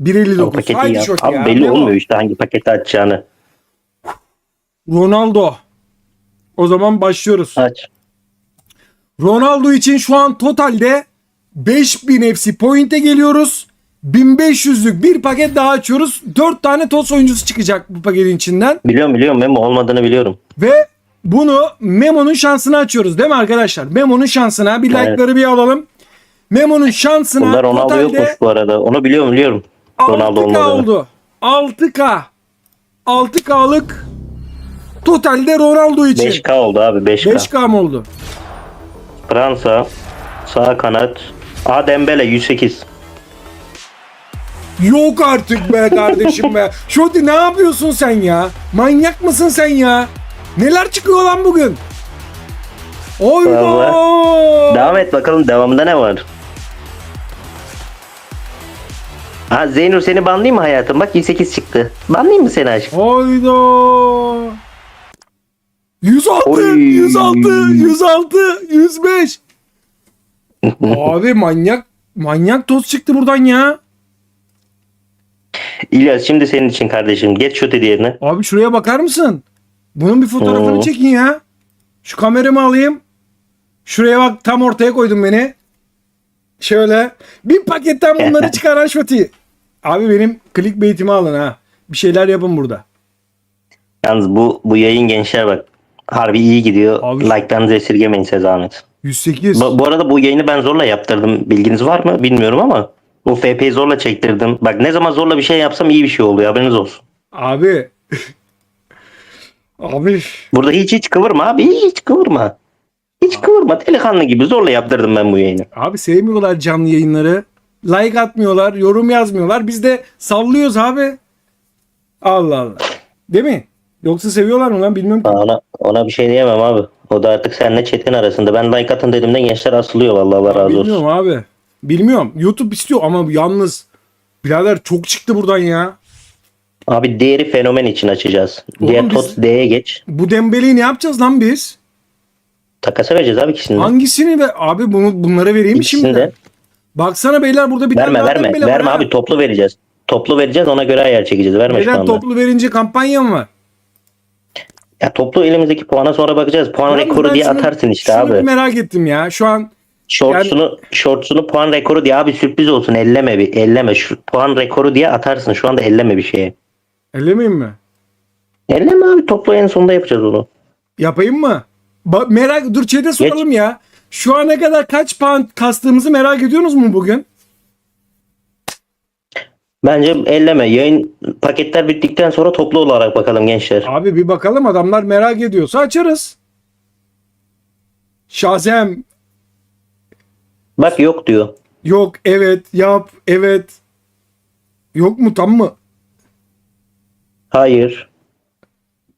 O 1.59. paketi Haydi yap. şok Abi ya. belli olmuyor işte hangi paketi açacağını. Ronaldo. O zaman başlıyoruz. Aç. Ronaldo için şu an totalde 5000 FC point'e geliyoruz. 1500'lük bir paket daha açıyoruz. 4 tane TOS oyuncusu çıkacak bu paketin içinden. Biliyorum biliyorum Memo olmadığını biliyorum. Ve bunu Memo'nun şansına açıyoruz değil mi arkadaşlar? Memo'nun şansına bir Evet. like'ları bir alalım. Memo'nun şansına Bunda Ronaldo yokmuş bu arada. Onu biliyorum biliyorum. Ronaldo 6K olmadığını. oldu. 6K. 6K'lık totalde Ronaldo için. 5K oldu abi 5K. 5K mı oldu? Fransa sağ kanat. A Dembele 108. Yok artık be kardeşim be. Şoti ne yapıyorsun sen ya? Manyak mısın sen ya? Neler çıkıyor lan bugün? Oyda. Devam et bakalım devamında ne var? Ha Zeynur seni banlayayım mı hayatım? Bak 108 çıktı. Banlayayım mı seni aşkım? Oyda. 106, Oy. 106, 106, 105. Abi manyak manyak toz çıktı buradan ya. İlyas şimdi senin için kardeşim. Geç şu diğerine. Abi şuraya bakar mısın? Bunun bir fotoğrafını Oo. çekin ya. Şu kameramı alayım. Şuraya bak tam ortaya koydum beni. Şöyle. Bir paketten bunları çıkaran Şoti. Abi benim clickbait'imi alın ha. Bir şeyler yapın burada. Yalnız bu bu yayın gençler bak. Harbi iyi gidiyor. Abi- Like'larınızı esirgemeyin size zahmet. 108. Bu, bu arada bu yayını ben zorla yaptırdım. Bilginiz var mı bilmiyorum ama. Bu FP'yi zorla çektirdim. Bak ne zaman zorla bir şey yapsam iyi bir şey oluyor. Haberiniz olsun. Abi. Abi. Burada hiç hiç kıvırma abi. Hiç kıvırma. Hiç kıvırma. Delikanlı gibi zorla yaptırdım ben bu yayını. Abi sevmiyorlar canlı yayınları. Like atmıyorlar. Yorum yazmıyorlar. Biz de sallıyoruz abi. Allah Allah. Değil mi? Yoksa seviyorlar mı lan bilmiyorum ki. Ona, ona bir şey diyemem abi. O da artık seninle Çetin arasında. Ben like atın dediğimde gençler asılıyor vallahi Allah razı olsun. Bilmiyorum abi. Bilmiyorum. YouTube istiyor ama yalnız birader çok çıktı buradan ya. Abi diğeri fenomen için açacağız. Oğlum Diğer biz- TOTS D'ye geç. Bu Dembele'yi ne yapacağız lan biz? Takasa vereceğiz abi ikisini. de. Hangisini ve abi bunu bunlara vereyim mi İkisini şimdi? de. Baksana beyler burada bir Verme tane verme. Verme ha. abi toplu vereceğiz. Toplu vereceğiz ona göre ayar çekeceğiz. Verme şu Neden anda. toplu verince kampanya mı var? Ya toplu elimizdeki puana sonra bakacağız. Puan Yalnız rekoru diye şunu- atarsın işte şunu abi. merak ettim ya. Şu an Shorts'unu, shorts'unu puan rekoru diye abi sürpriz olsun. Elleme bir. Elleme. Şu puan rekoru diye atarsın. Şu anda elleme bir şeye. ellemeyeyim mi? Elleme abi. Toplu en sonunda yapacağız onu. Yapayım mı? Ba- merak dur chat'e soralım ya. Şu ana kadar kaç puan kastığımızı merak ediyorsunuz mu bugün? Bence elleme. Yayın paketler bittikten sonra toplu olarak bakalım gençler. Abi bir bakalım adamlar merak ediyorsa açarız. Şazem Bak yok diyor. yok evet yap evet. Yok mu tam mı? Hayır.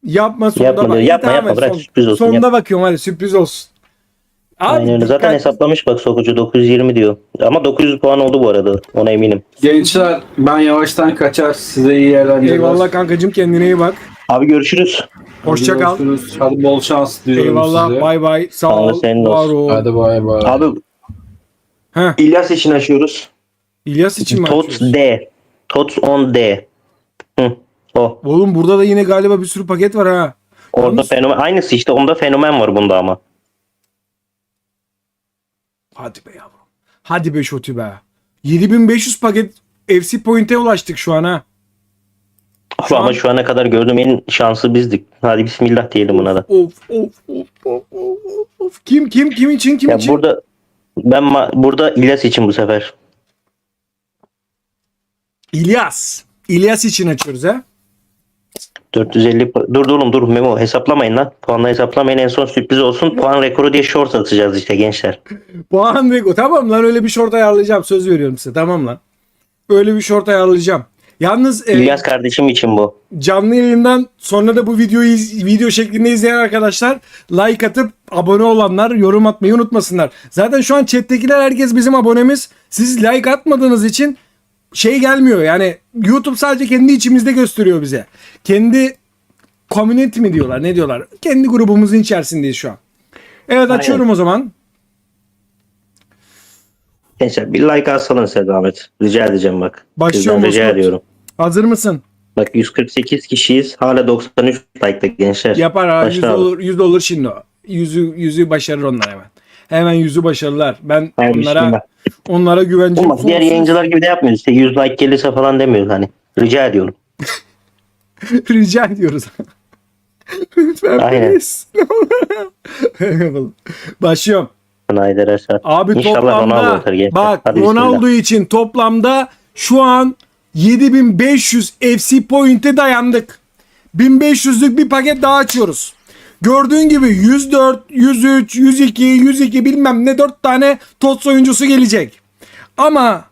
Yapma sonunda Yapma bak. diyor. İyi, Yapma, tamam, yapma. Bırak, sürpriz olsun, Sonunda yap. bakıyorum hadi sürpriz olsun. Abi Aynen öyle. Zaten dikkat- hesaplamış bak sokucu 920 diyor. Ama 900 puan oldu bu arada. Ona eminim. Gençler ben yavaştan kaçar. Size iyi eğlenceler. Eyvallah kankacığım kendine iyi bak. Abi görüşürüz. Hoşça kal. Görüşürüz. Hadi bol şans diliyorum Eyvallah size. bay bay. Sağ Sağ ol, senin Var olsun. ol. Hadi bay bay. Abi Heh, İlyas için açıyoruz. İlyas için mi TOTS açıyorsun? D. TOTS 10 D. Hı. O. Oğlum burada da yine galiba bir sürü paket var ha. Orada Yalnız- fenomen. Aynısı işte. Onda fenomen var bunda ama. Hadi be yavrum. Hadi be şoti be. 7500 paket FC Point'e ulaştık şu an ha. Abi ama şu ana kadar gördüğüm en şanslı bizdik. Hadi bismillah diyelim buna da. Of of of of of of. Kim kim kim için kim Ya için? burada ben burada İlyas için bu sefer. İlyas. İlyas için açıyoruz ha. 450 pu- dur dur oğlum dur Memo hesaplamayın lan. Puanla hesaplamayın en son sürpriz olsun. Puan rekoru diye short atacağız işte gençler. Puan ve Tamam lan öyle bir short ayarlayacağım. Söz veriyorum size. Tamam lan. Öyle bir short ayarlayacağım. Yalnız e, İlyas kardeşim için bu. canlı yayından sonra da bu videoyu video şeklinde izleyen arkadaşlar like atıp abone olanlar yorum atmayı unutmasınlar. Zaten şu an chat'tekiler herkes bizim abonemiz. Siz like atmadığınız için şey gelmiyor. Yani YouTube sadece kendi içimizde gösteriyor bize. Kendi community mi diyorlar ne diyorlar? Kendi grubumuzun içerisindeyiz şu an. Evet açıyorum o zaman. Gençler bir like alsalım size Ahmet. Rica edeceğim bak. Başlıyorum rica ediyorum. Hazır mısın? Bak 148 kişiyiz. Hala 93 like'da gençler. Yapar abi. Başla Yüz abi. olur, yüz olur şimdi o. Yüzü, yüzü başarır onlar hemen. Hemen yüzü başarırlar. Ben Hayır, onlara bismillah. Onlara güvencim Olmaz. Diğer yayıncılar gibi de yapmıyoruz. İşte 100 like gelirse falan demiyoruz hani. Rica ediyorum. Rica ediyoruz. Lütfen Aynen. please. Yapalım. Başlıyorum. Haydi Reşat. Abi İnşallah Ronaldo toplamda atar bak Hadi Ronaldo bismillah. için toplamda şu an 7500 FC point'e dayandık. 1500'lük bir paket daha açıyoruz. Gördüğün gibi 104, 103, 102, 102 bilmem ne 4 tane TOTS oyuncusu gelecek. Ama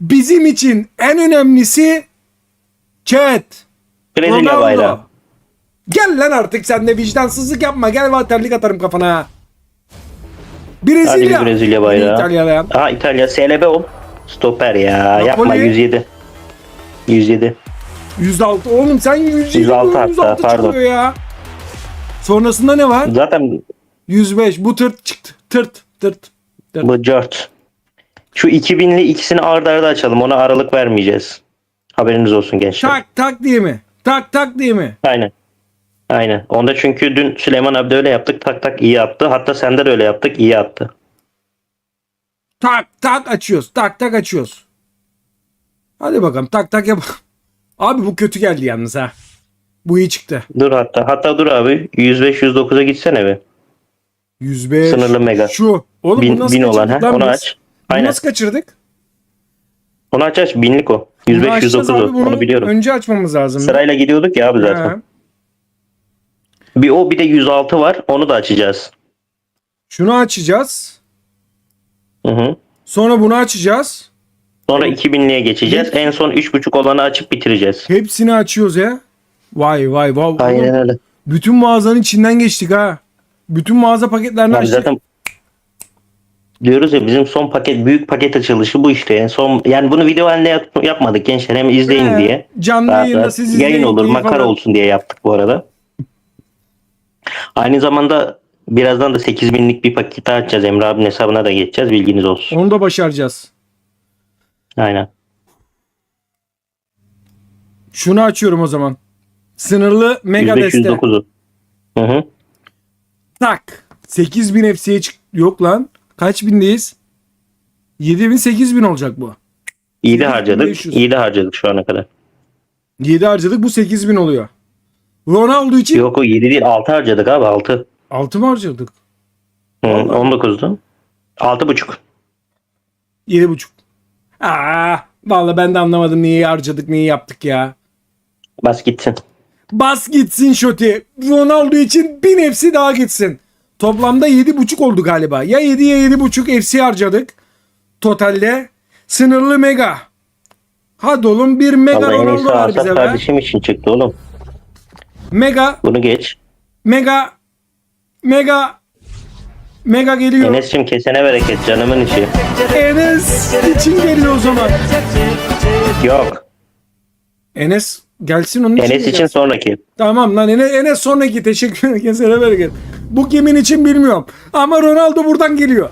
bizim için en önemlisi chat. Brezilya Ronaldo. bayrağı. Gel lan artık sen de vicdansızlık yapma. Gel vaterlik atarım kafana. Hadi Brezilya. bir Brezilya bayrağı. İtalya'ya. Aa İtalya SLB ol. Stoper ya. Yapma Napoli. 107. 107. 106. Oğlum sen 107 106 hatta, 106 pardon. çıkıyor ya. Sonrasında ne var? Zaten 105. Bu tırt çıktı. Tırt. Tırt. tırt. bu 4. Şu 2000'li ikisini arda arda açalım. Ona aralık vermeyeceğiz. Haberiniz olsun gençler. Tak tak diye mi? Tak tak diye mi? Aynen. Aynen. Onda çünkü dün Süleyman abi de öyle yaptık. Tak tak iyi attı. Hatta sende de öyle yaptık. iyi attı. Tak tak açıyoruz. Tak tak açıyoruz. Hadi bakalım tak tak yap. Abi bu kötü geldi yalnız ha. Bu iyi çıktı. Dur hatta. Hatta dur abi. 105-109'a gitsene be. 105. Sınırlı mega. Şu. Oğlum Bin, bunu nasıl bin olan ha. Onu biz? aç. Bunu Aynen. nasıl kaçırdık? Onu aç aç. Binlik o. Bunu açacağız 105-109 abi, o. bunu Onu biliyorum. Önce açmamız lazım. Sırayla gidiyorduk ya abi zaten. Ha. Bir o bir de 106 var. Onu da açacağız. Şunu açacağız. Hı hı. Sonra bunu açacağız. Sonra 2000'liğe geçeceğiz. En son 3.5 olanı açıp bitireceğiz. Hepsini açıyoruz ya. Vay vay vay. Aynen öyle. Bütün mağazanın içinden geçtik ha. Bütün mağaza paketlerini Abi açtık. zaten diyoruz ya bizim son paket büyük paket açılışı bu işte. En son yani bunu video halinde yap- yapmadık gençler hem izleyin He, diye. Canlı Rahat yayında siz izleyin yayın olur makara falan. olsun diye yaptık bu arada. Aynı zamanda birazdan da 8000'lik bir paket daha açacağız. Emre abinin hesabına da geçeceğiz. Bilginiz olsun. Onu da başaracağız. Aynen. Şunu açıyorum o zaman. Sınırlı mega deste. 105-109'u. Hı hı. Tak. 8000 FC'ye çık. Yok lan. Kaç bindeyiz? 7000 8000 olacak bu. İyi de 8500. harcadık. İyi de harcadık şu ana kadar. 7 harcadık bu 8000 oluyor. Ronaldo için Yok o 7 değil 6 harcadık abi 6. 6 mı harcadık? Hı, Vallahi. 19'du. 6.5. 7,5. Aa, vallahi ben de anlamadım niye harcadık, niye yaptık ya. Bas gitsin. Bas gitsin Şoti. Ronaldo için bin FC daha gitsin. Toplamda 7,5 oldu galiba. Ya 7 ya 7,5 FC harcadık. Totalde. Sınırlı mega. Hadi oğlum bir mega Vallahi Ronaldo var bize be. kardeşim için çıktı oğlum. Mega, Bunu geç. mega, mega, mega geliyor. Enes, Enes'cim kesene bereket canımın içi. için geliyor o zaman. Yok. Enes gelsin onun için. Enes için sonraki. Tamam lan Enes, Enes sonraki teşekkür ederim. Kesene bereket. Bu kimin için bilmiyorum. Ama Ronaldo buradan geliyor.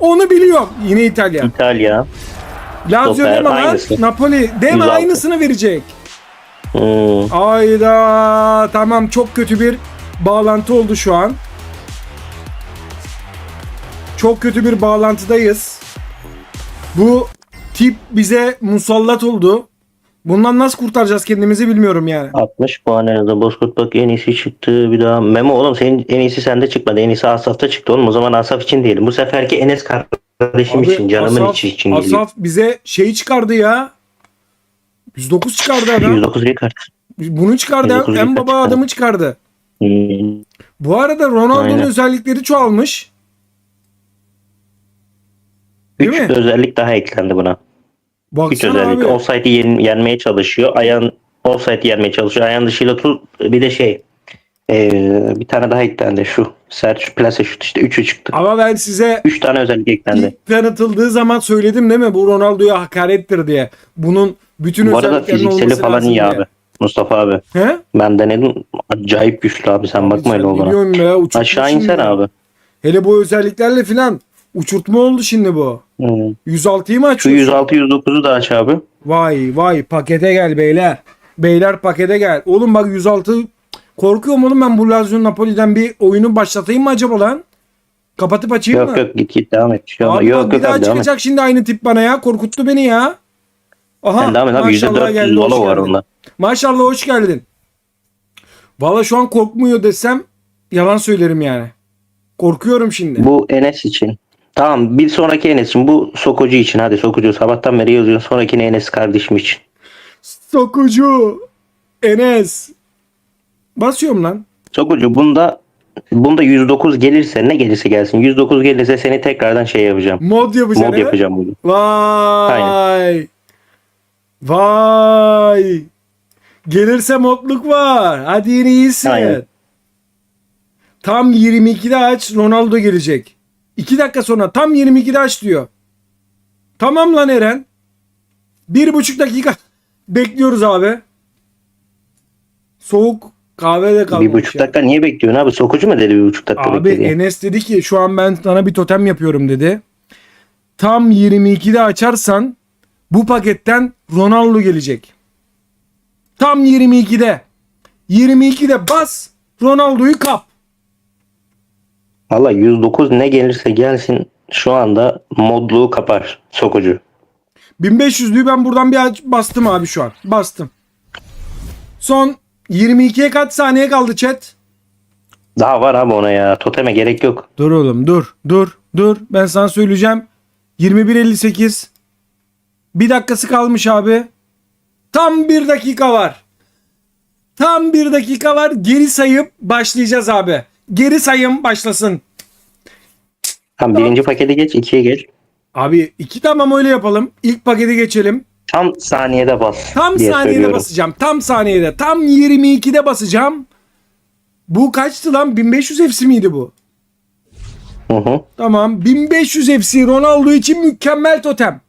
Onu biliyorum. Yine İtalya. İtalya. Lazio deme lan. Napoli deme 106. aynısını verecek. Hmm. Ayda tamam çok kötü bir bağlantı oldu şu an. Çok kötü bir bağlantıdayız. Bu tip bize musallat oldu. Bundan nasıl kurtaracağız kendimizi bilmiyorum yani. 60 puan en azından. Bozkurt bak en iyisi çıktı. Bir daha. Memo oğlum senin en iyisi sende çıkmadı. En iyisi Asaf'ta çıktı oğlum. O zaman Asaf için diyelim. Bu seferki Enes kardeşim Abi, için. Canımın Asaf- içi için geliyor. Asaf bize şeyi çıkardı ya. 109 çıkardı adam. 109 kart. Bunu çıkardı. 109 En baba çıkardı. adamı çıkardı. Hmm. Bu arada Ronaldo'nun özellikleri çoğalmış. Değil 3 mi? özellik daha eklendi buna. 3 Baksana özellik. abi. Offside'i yen, yenmeye çalışıyor. Ayağın offside'i yenmeye çalışıyor. Ayağın dışıyla tut. Bir de şey. ee, bir tane daha eklendi şu. Serç plase şut işte 3'ü çıktı. Ama ben size 3 tane özellik eklendi. ilk tanıtıldığı zaman söyledim değil mi? Bu Ronaldo'ya hakarettir diye. Bunun bütün Bu arada fizikseli falan iyi diye. abi. Mustafa abi. He? Ben denedim. Acayip güçlü abi. Sen bakma öyle uçuk Aşağı ya. abi. Hele bu özelliklerle filan Uçurtma oldu şimdi bu. Hı. 106'yı mı Şu açıyorsun? 106 109'u da aç abi. Vay vay pakete gel beyler. Beyler pakete gel. Oğlum bak 106 korkuyorum oğlum ben bu Lazio Napoli'den bir oyunu başlatayım mı acaba lan? Kapatıp açayım Yok mı? yok git git devam et. Şey olmaz. Abi yok bak bir yok daha abi devam et. çıkacak şimdi aynı tip bana ya. Korkuttu beni ya. Aha Sen devam et abi maşallah geldi, %400 hoş var geldin. onda. Maşallah hoş geldin. Valla şu an korkmuyor desem yalan söylerim yani. Korkuyorum şimdi. Bu Enes için. Tamam bir sonraki Enes için. Bu Sokucu için. Hadi Sokucu sabahtan beri yazıyorsun. Sonrakini Enes kardeşim için. Sokucu. Enes. Basıyorum lan. Sokucu bunda bunda 109 gelirse ne gelirse gelsin. 109 gelirse seni tekrardan şey yapacağım. Mod yapacağım. Mod yapacağım bunu. Vay. Vay. Gelirse modluk var. Hadi yine iyisin. Aynen. Tam 22'de aç Ronaldo gelecek. 2 dakika sonra tam 22'de aç diyor. Tamam lan Eren. Bir buçuk dakika bekliyoruz abi. Soğuk kahve de kalmamış. Bir buçuk ya. dakika niye bekliyorsun abi? Sokucu mu dedi bir buçuk dakika Abi bekle diye. Enes dedi ki şu an ben sana bir totem yapıyorum dedi. Tam 22'de açarsan bu paketten Ronaldo gelecek. Tam 22'de. 22'de bas Ronaldo'yu kap. Valla 109 ne gelirse gelsin şu anda modluğu kapar Sokucu. 1500'lüğü ben buradan bir bastım abi şu an. Bastım. Son 22'ye kaç saniye kaldı chat? Daha var abi ona ya. Toteme gerek yok. Dur oğlum dur dur dur. Ben sana söyleyeceğim. 21.58. Bir dakikası kalmış abi. Tam bir dakika var. Tam bir dakika var. Geri sayıp başlayacağız abi. Geri sayım başlasın. Tam birinci paketi geç ikiye geç. Abi iki tamam öyle yapalım. İlk paketi geçelim. Tam saniyede bas Tam diye saniyede söylüyorum. basacağım. Tam saniyede. Tam 22'de basacağım. Bu kaçtı lan? 1500 FC miydi bu? Hı hı. Tamam. 1500 FC Ronaldo için mükemmel totem.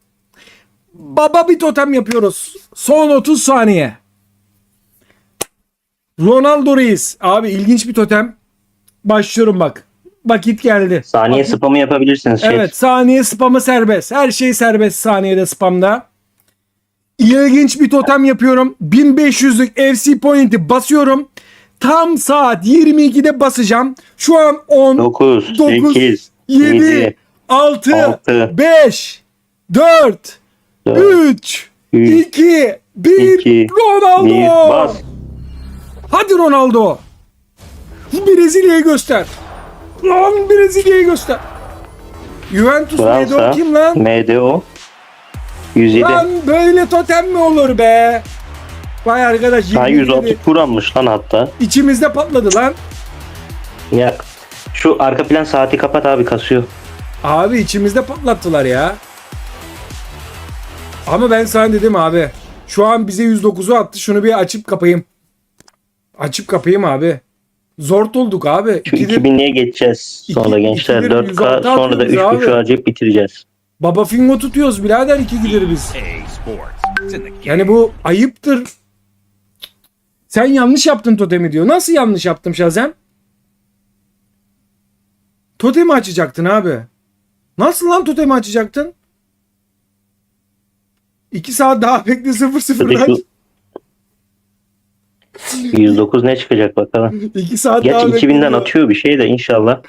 Baba bir totem yapıyoruz. Son 30 saniye. Ronaldo Reis. Abi ilginç bir totem. Başlıyorum bak. Vakit geldi. Saniye Vakit- spamı yapabilirsiniz. Şey, Evet saniye spamı serbest. Her şey serbest saniyede spamda. İlginç bir totem yapıyorum. 1500'lük FC point'i basıyorum. Tam saat 22'de basacağım. Şu an 10, 9, 9, 8, 7, 7, 6, altı, 5, 4, 4, 3, 3, 2, 1, iki, Ronaldo. 1, bas. Hadi Ronaldo. Brezilya'yı göster. Lan Brezilya'yı göster. Juventus Fransa, o kim lan? MDO, 107. Lan böyle totem mi olur be? Vay arkadaş Ha, 27 106 kuranmış lan hatta. içimizde patladı lan. Ya şu arka plan saati kapat abi kasıyor. Abi içimizde patlattılar ya. Ama ben sana dedim abi. Şu an bize 109'u attı. Şunu bir açıp kapayım. Açıp kapayım abi. Zor olduk abi. Şu İkidir- 2000'liğe geçeceğiz. Sonra İki- gençler ikidir 4K 106 sonra da 3 atıyoruz abi. buçuğu harcayıp bitireceğiz. Baba Fingo tutuyoruz birader iki gider biz. Game. Yani bu ayıptır. Sen yanlış yaptın totemi diyor. Nasıl yanlış yaptım Şazem? Totemi açacaktın abi. Nasıl lan totemi açacaktın? 2 saat daha bekle 0-0'dan. Şu 109 ne çıkacak bakalım. 2 saat Geç daha 2000'den bekle. atıyor bir şey de inşallah.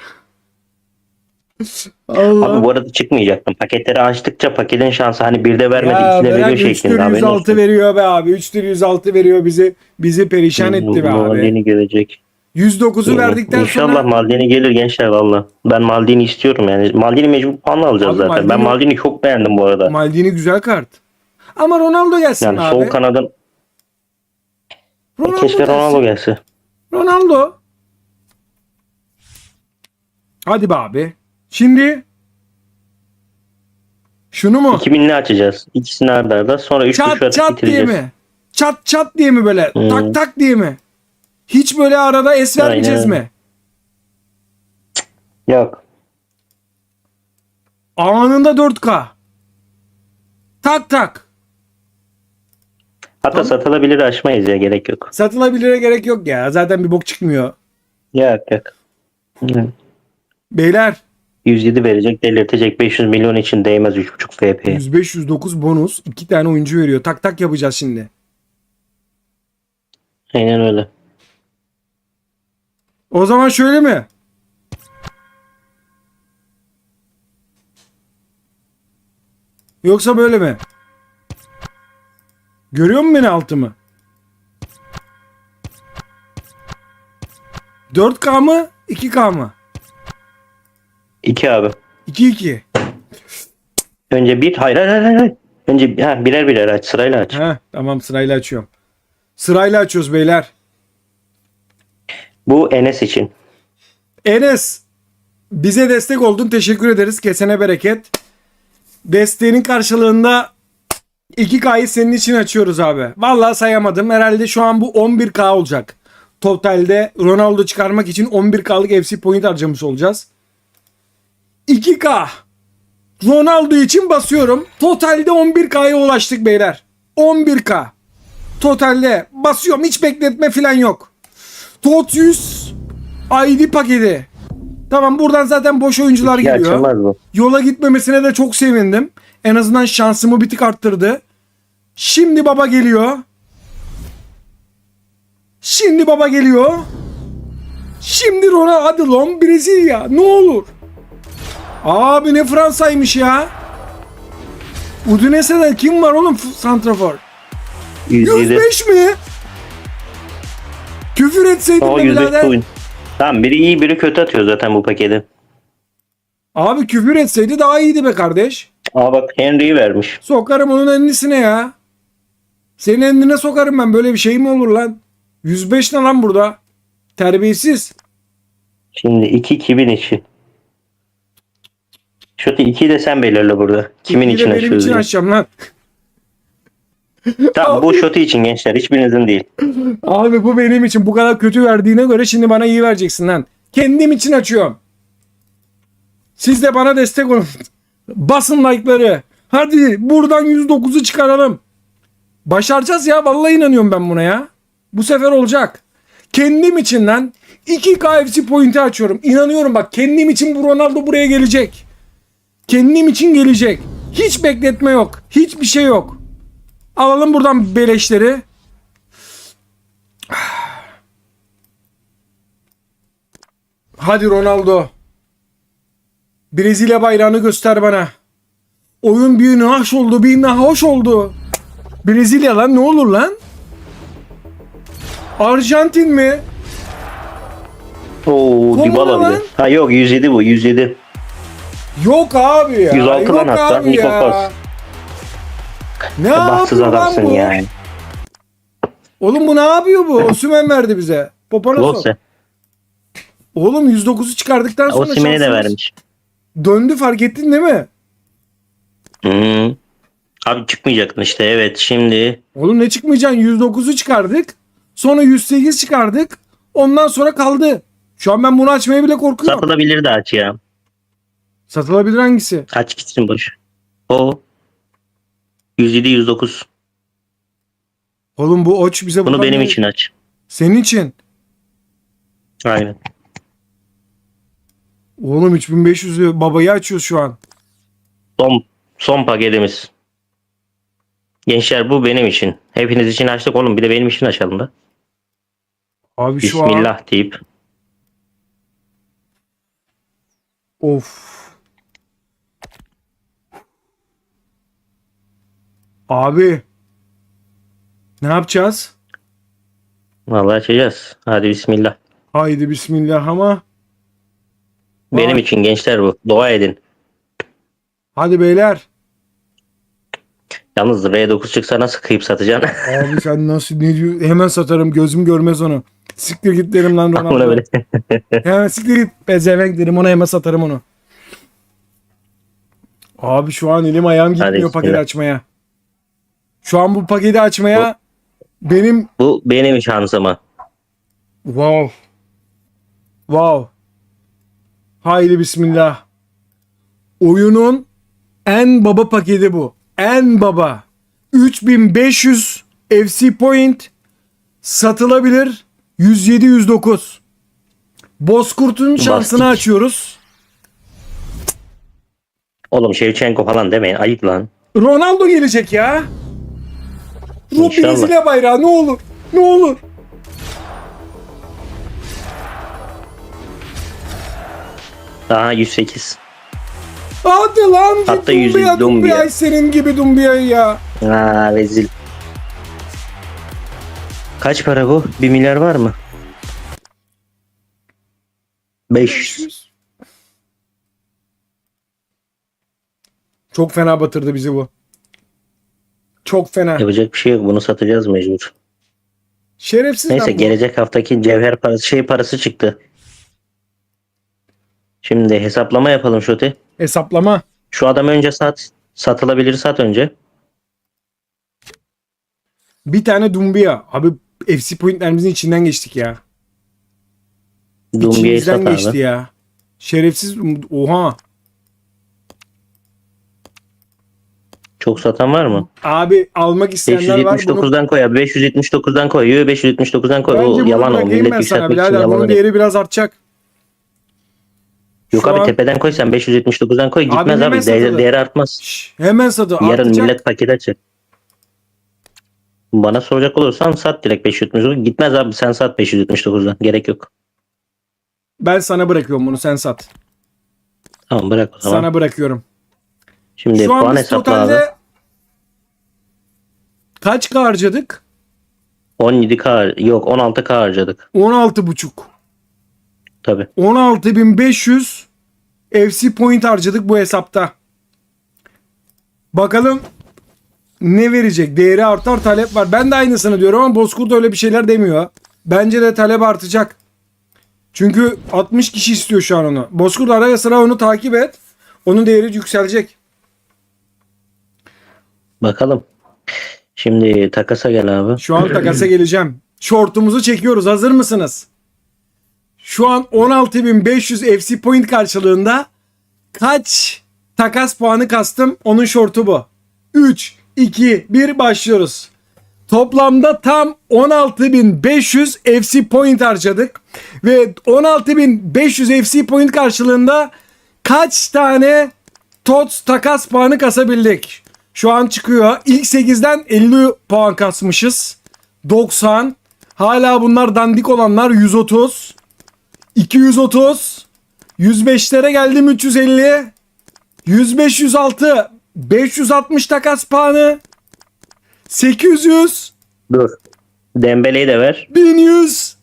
Allah. Abi bu arada çıkmayacaktım. Paketleri açtıkça paketin şansı hani bir de vermedi ya iki de bırak veriyor 3 şeklinde. tür haberin 106 olsun. veriyor be abi. 3 tür 106 veriyor bizi. Bizi perişan Bu- etti be abi. Maldini gelecek. 109'u verdikten İnşallah sonra Maldini gelir gençler valla. Ben Maldini istiyorum yani. Maldini mecbur puan alacağız Abi zaten. Ben Maldini- Maldini çok beğendim bu arada. Maldini güzel kart. Ama Ronaldo gelsin Yani abi. sol kanadın Ronaldo keşke gelsin. Ronaldo gelse. Ronaldo. Hadi be abi. Şimdi şunu mu? 2000'li açacağız. İkisini arda arda. Sonra 3 buçuğu Çat çat diye bitireceğiz. mi? Çat çat diye mi böyle? Hmm. Tak tak diye mi? Hiç böyle arada es Aynen vermeyeceğiz öyle. mi? Yok. Anında 4K. Tak tak. Hatta Tamam. satılabilir açmayız ya gerek yok. Satılabilire gerek yok ya. Zaten bir bok çıkmıyor. Yok yok. Hı. Beyler 107 verecek delirtecek 500 milyon için değmez 3.5 FP. 105 109 bonus. iki tane oyuncu veriyor. Tak tak yapacağız şimdi. Aynen öyle. O zaman şöyle mi? Yoksa böyle mi? Görüyor musun beni altımı? 4K mı? 2K mı? 2 abi. 2-2. Önce bir hayır hayır hayır. hayır. Önce ha, birer birer aç sırayla aç. Heh, tamam sırayla açıyorum. Sırayla açıyoruz beyler. Bu Enes için. Enes bize destek oldun. Teşekkür ederiz. Kesene bereket. Desteğinin karşılığında 2K'yı senin için açıyoruz abi. Vallahi sayamadım. Herhalde şu an bu 11K olacak. Totalde Ronaldo çıkarmak için 11K'lık FC point harcamış olacağız. 2K. Ronaldo için basıyorum. Totalde 11K'ya ulaştık beyler. 11K. Totalde basıyorum. Hiç bekletme falan yok. Tot 100 ID paketi. Tamam buradan zaten boş oyuncular geliyor. Yola gitmemesine de çok sevindim. En azından şansımı bir tık arttırdı. Şimdi baba geliyor. Şimdi baba geliyor. Şimdi Ronaldo hadi lan Brezilya ne olur. Abi ne Fransa'ymış ya. Udinese'den kim var oğlum santrafor? 107. 105 mi? Küfür etseydin O 105 birader. Tamam biri iyi biri kötü atıyor zaten bu paketi. Abi küfür etseydi daha iyiydi be kardeş. Aa bak Henry'i vermiş. Sokarım onun enlisine ya. Senin eline sokarım ben. Böyle bir şey mi olur lan? 105 ne lan burada? Terbiyesiz. Şimdi 2 kimin için? Şu 2'yi de sen belirle burada. Kimin Bir de için benim açıyoruz? için diye. açacağım lan. Tamam bu şotu için gençler. Hiçbirinizin değil. Abi bu benim için bu kadar kötü verdiğine göre şimdi bana iyi vereceksin lan. Kendim için açıyorum. Siz de bana destek olun. Basın like'ları. Hadi buradan 109'u çıkaralım. Başaracağız ya. Vallahi inanıyorum ben buna ya. Bu sefer olacak. Kendim için lan 2 KFC pointi açıyorum. İnanıyorum bak kendim için bu Ronaldo buraya gelecek. Kendim için gelecek. Hiç bekletme yok. Hiçbir şey yok. Alalım buradan beleşleri. Hadi Ronaldo. Brezilya bayrağını göster bana. Oyun bir nahoş oldu, bir nahoş oldu. Brezilya lan ne olur lan? Arjantin mi? Oo Dybala bir lan. de. Ha yok 107 bu 107. Yok abi ya. 106 yok lan hatta, abi Niko ya. Kos. Ne Bahtsız yapıyor lan adamsın bu? yani. Oğlum bu ne yapıyor bu? Osman verdi bize. Popona sok. Lose. Oğlum 109'u çıkardıktan sonra Osimhen'e de şansımız vermiş. Döndü fark ettin değil mi? Hmm. Abi çıkmayacaktın işte evet şimdi. Oğlum ne çıkmayacaksın? 109'u çıkardık. Sonra 108 çıkardık. Ondan sonra kaldı. Şu an ben bunu açmaya bile korkuyorum. Satılabilir de aç ya. Satılabilir hangisi? Aç gitsin boş. O. 107 109. Oğlum bu oç bize Bunu buradan benim ne- için aç. Senin için. Aynen. Oğlum 3500'ü babayı açıyoruz şu an. Son son paketimiz. Gençler bu benim için. Hepiniz için açtık oğlum. Bir de benim için açalım da. Abi şu an Bismillah deyip. of. Abi ne yapacağız? Vallahi açacağız. Hadi bismillah. Haydi bismillah ama Benim Vay. için gençler bu. Dua edin. hadi beyler. Yalnız R9 çıksa nasıl kıyıp satacaksın? Abi sen nasıl ne diyor? Hemen satarım gözüm görmez onu. Siktir git derim lan Ona Ronaldo. böyle. Hemen siktir git. Bezevenk derim ona hemen satarım onu. Abi şu an elim ayağım gitmiyor bismillah. paketi açmaya. Şu an bu paketi açmaya benim bu benim şansıma. wow. Wow. Haydi bismillah. Oyunun en baba paketi bu. En baba. 3500 FC point satılabilir. 107 109. Bozkurt'un şansını açıyoruz. Oğlum Şevçenko falan demeyin. Ayıp lan. Ronaldo gelecek ya. Ro İnşallah. Brezilya bayrağı ne olur. Ne olur. Daha 108. Hadi lan. git Hatta yüzü Dumbia. Dumbia. Senin gibi Dumbia'yı ya. Aa rezil. Kaç para bu? 1 milyar var mı? 500. Çok fena batırdı bizi bu. Çok fena. Yapacak bir şey yok. Bunu satacağız mecbur. Şerefsiz Neyse bu. gelecek haftaki cevher parası şey parası çıktı. Şimdi hesaplama yapalım Şoti. Hesaplama. Şu adam önce sat. Satılabilir sat önce. Bir tane Dumbia. Abi FC pointlerimizin içinden geçtik ya. Dumbia'yı İçimizden sat geçti abi. ya. Şerefsiz. Oha. Çok satan var mı? Abi almak isteyenler var. Bunu 579'dan koy abi. 579'dan koy. Yo 579'dan koy. Bence bunu yalan o. Millet yükseltmek için birader. yalan Bunun o. değeri biraz artacak. Yok Şu abi an- tepeden koy sen 579'dan koy. Gitmez hemen abi. satılır. Değeri, artmaz. Şş, hemen satı Yarın artacak. millet paket açar. Bana soracak olursan sat direkt 579. Gitmez abi sen sat 579'dan. Gerek yok. Ben sana bırakıyorum bunu sen sat. Tamam bırak o zaman. Sana bırakıyorum. Şimdi Şu an puan hesapla abi. kaç harcadık? 17k yok 16k harcadık. 16 buçuk. Tabi. 16.500 FC point harcadık bu hesapta. Bakalım ne verecek? Değeri artar talep var. Ben de aynısını diyorum ama Bozkurt öyle bir şeyler demiyor. Bence de talep artacak. Çünkü 60 kişi istiyor şu an onu. Bozkurt araya sıra onu takip et. Onun değeri yükselecek. Bakalım. Şimdi takasa gel abi. Şu an takasa geleceğim. Şortumuzu çekiyoruz. Hazır mısınız? Şu an 16.500 FC point karşılığında kaç takas puanı kastım? Onun şortu bu. 3, 2, 1 başlıyoruz. Toplamda tam 16.500 FC point harcadık. Ve 16.500 FC point karşılığında kaç tane TOTS takas puanı kasabildik? Şu an çıkıyor. İlk 8'den 50 puan kasmışız. 90. Hala bunlar dandik olanlar 130. 230. 105'lere geldim 350. 105 106 560 takas puanı. 800 Dur. Dembele'yi de ver. 1100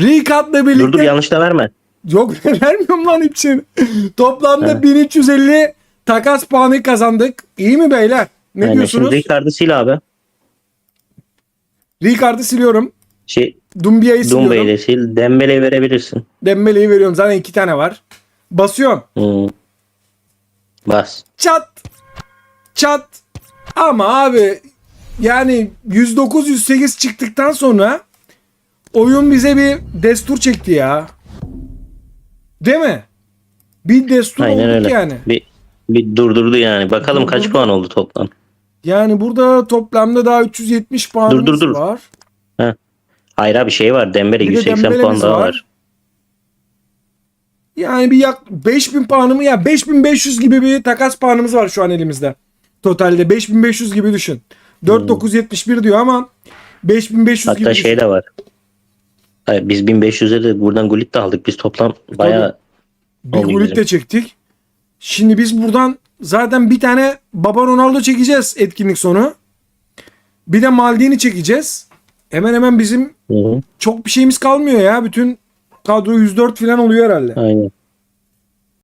Rikat'la birlikte Dur dur yanlış da verme. Yok vermiyorum lan hepsini. Toplamda He. 1350 takas puanı kazandık. İyi mi beyler? Ne Yani diyorsunuz? şimdi sil abi. Ricard'ı siliyorum. Şey, Dumbia'yı siliyorum. Sil. Dembele'yi verebilirsin. Dembele'yi veriyorum. Zaten iki tane var. Basıyorum. Hmm. Bas. Çat. Çat. Ama abi yani 109 108 çıktıktan sonra oyun bize bir destur çekti ya. Değil mi? Bir destur Aynen olduk öyle. yani. Bir, bir durdurdu yani. Bakalım kaç Durdurdu. puan oldu toplam. Yani burada toplamda daha 370 puanımız dur, dur. var. Hayır abi şey var. Dembele Bir de 180 puan Dembele'miz daha var. var. Yani bir yak 5000 puanımı ya 5500 gibi bir takas puanımız var şu an elimizde. Totalde 5500 gibi düşün. 4971 diyor ama 5500 gibi Hmm. Hatta düşün. şey de var. Hayır, biz 1500'e de buradan Gullit de aldık. Biz toplam bayağı Bir oldu bizim. de çektik. Şimdi biz buradan zaten bir tane Baba Ronaldo çekeceğiz etkinlik sonu. Bir de Maldini çekeceğiz. Hemen hemen bizim Hı hı. çok bir şeyimiz kalmıyor ya. Bütün kadro 104 falan oluyor herhalde. Aynen.